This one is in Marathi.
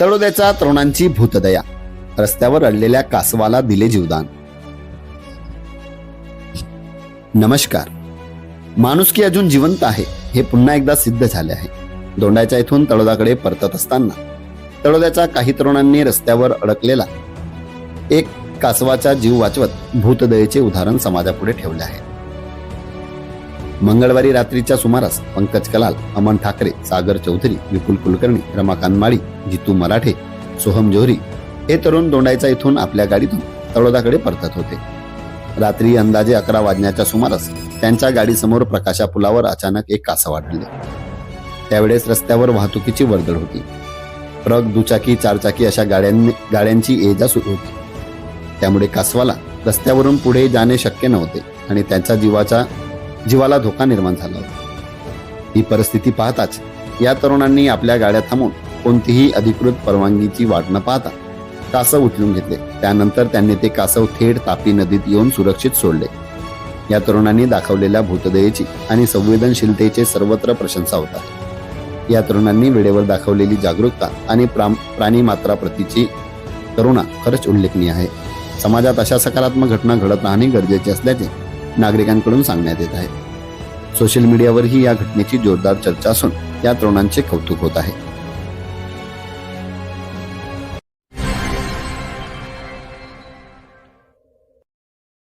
तळोद्याच्या तरुणांची भूतदया. रस्त्यावर अडलेल्या कासवाला दिले जीवदान. नमस्कार. माणुसकी अजून जिवंत आहे हे पुन्हा एकदा सिद्ध झाले आहे. दोंडाच्या इथून तळोदाकडे परतत असताना तळोद्याच्या काही तरुणांनी रस्त्यावर अडकलेला एक कासवाचा जीव वाचवत भूतदयेचे उदाहरण समाजापुढे ठेवले आहे. मंगळवारी रात्रीच्या सुमारास पंकज कलाल अमन ठाकरे सागर चौधरी विपुल कुलकर्णी रमाकांत माळी जितू मराठे सोहम जोहरी हे तरुण दोंडायचा इथून आपल्या गाडीतून तळोदाकडे परतत होते. रात्री अंदाजे अकरा वाजण्याच्या सुमारास त्यांच्या गाडीसमोर प्रकाशा पुलावर अचानक एक कासा वाढले त्यावेळेस रस्त्यावर वाहतुकीची वर्दळ होती. ट्रक दुचाकी चारचाकी अशा गाड्यांनी गाड्यांची ये जा सुरू होती. त्यामुळे कासवाला रस्त्यावरून पुढे जाणे शक्य नव्हते आणि त्यांच्या जीवाच्या जीवाला धोका निर्माण झाला होता. ही परिस्थिती पाहताच या तरुणांनी आपल्या गाड्या थांबून कोणतीही अधिकृत परवानगीची वाट न पाहता कासव उचलून घेतले. त्यानंतर त्यांनी ते कासव थेट तापी नदीत येऊन सुरक्षित सोडले. या तरुणांनी दाखवलेल्या भूतदयेची आणि संवेदनशीलतेचे सर्वत्र प्रशंसा होता. या तरुणांनी वेळेवर दाखवलेली जागरूकता आणि प्राम- प्राणी मात्रा प्रतीची करुणा खरंच उल्लेखनीय आहे. समाजात अशा सकारात्मक घटना घडत राहणे गरजेचे असल्याचे नागरिकांकडून सांगण्यात येत आहे. सोशल मीडियावरही या घटनेची जोरदार चर्चा असून या तरुणांचे कौतुक होत आहे.